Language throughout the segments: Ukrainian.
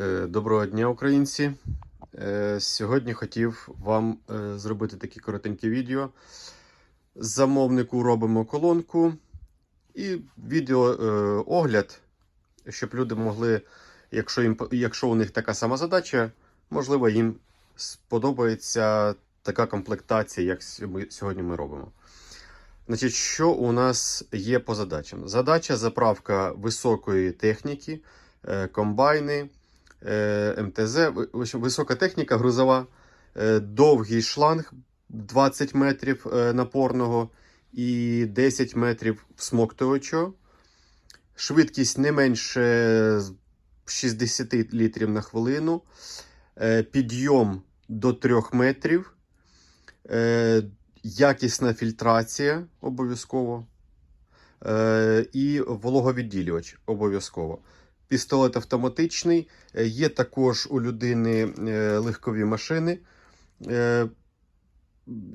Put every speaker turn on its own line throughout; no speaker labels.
Е, Доброго дня, українці. Е, Сьогодні хотів вам е, зробити таке коротеньке відео. Замовнику робимо колонку і відео е, огляд, щоб люди могли, якщо, їм, якщо у них така сама задача, можливо, їм сподобається така комплектація, як сьогодні ми робимо. Значить, що у нас є по задачам? Задача заправка високої техніки, комбайни, МТЗ, в общем, висока техніка грузова, е, довгий шланг 20 метрів е, напорного і 10 метрів всмоктувачого. Швидкість не менше 60 літрів на хвилину. Е, Підйом до 3 метрів. Е, Якісна фільтрація обов'язково. Е, І вологовідділювач обов'язково. Пістолет автоматичний. Е, Є також у людини е, легкові машини е,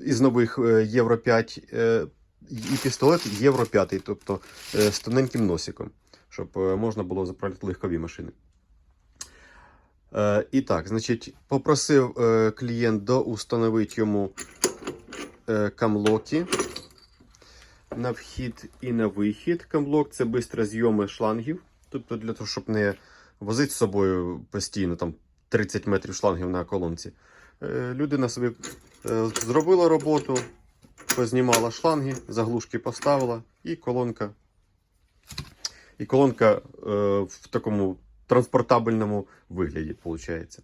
із нових Євро 5 е, і пістолет Євро 5, тобто з тоненьким носиком, щоб можна було заправляти легкові машини. І так, значить, попросив клієнт доустановити йому камлоки на вхід і на вихід. Камблок це бистрозйоми шлангів. Тобто для того, щоб не возити з собою постійно там 30 метрів шлангів на колонці. Е, Людина собі е, зробила роботу, познімала шланги, заглушки поставила, і колонка. І колонка е, в такому транспортабельному вигляді, виходить.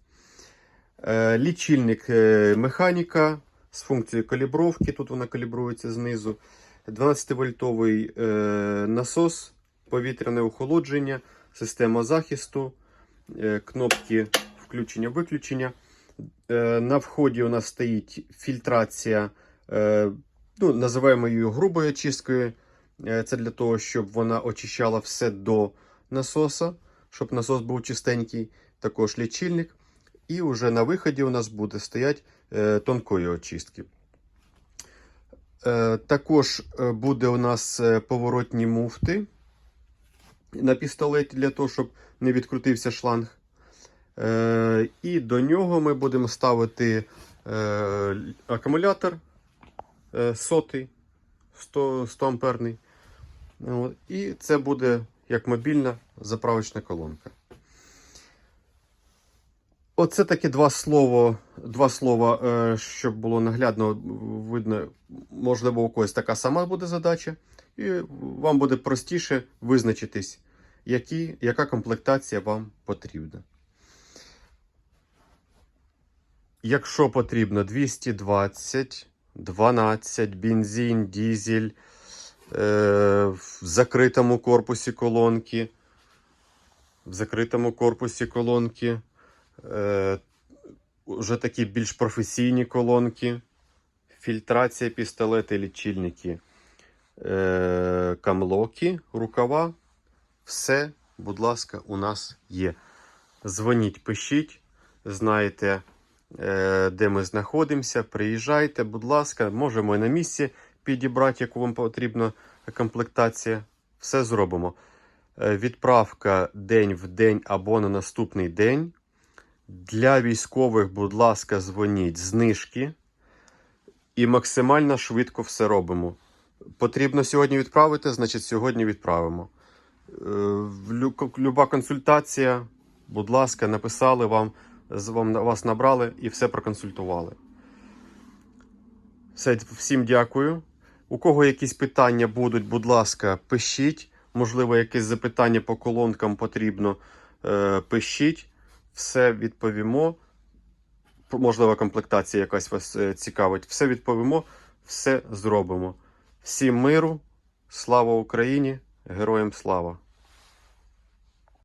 Лічильник механіка з функцією калібровки. Тут вона калібрується знизу. 12-вольтовий е, насос, повітряне охолодження, система захисту, е, кнопки включення-виключення. Е, на вході у нас стоїть фільтрація, е, ну, називаємо її грубою очисткою. Це для того, щоб вона очищала все до насоса, щоб насос був чистенький, також лічильник. І вже на виході у нас буде стоять тонкої очистки. Також буде у нас поворотні муфти на пістолеті для того, щоб не відкрутився шланг. Е, і до нього ми будемо ставити е, акумулятор е, сотий, 100, 100 амперний. От, і це буде як мобільна заправочна колонка. Оце такі два слова, два слова, щоб було наглядно видно, можливо, у когось така сама буде задача, і вам буде простіше визначитись, які, яка комплектація вам потрібна. Якщо потрібно 220, 12, бензин, дізель, е, в закритому корпусі колонки, в закритому корпусі колонки, е, вже такі більш професійні колонки, фільтрація, пістолети, лічильники, е, камлоки, рукава. Все, будь ласка, у нас є. Дзвоніть, пишіть, знаєте, е, де ми знаходимося. Приїжджайте, будь ласка, можемо і на місці підібрати, яку вам потрібна комплектація. Все зробимо. Е, Відправка день в день або на наступний день. Для військових, будь ласка, дзвоніть знижки. І максимально швидко все робимо. Потрібно сьогодні відправити, значить, сьогодні відправимо. Е, Люба консультація, будь ласка, написали вам, вам вас набрали і все проконсультували. Все, всім дякую. У кого якісь питання будуть, будь ласка, пишіть. Можливо, якесь запитання по колонкам потрібно, е, пишіть. Все відповімо. Можливо, комплектація якась вас е, цікавить. Все відповімо, все зробимо. Всім миру, слава Україні, героям слава!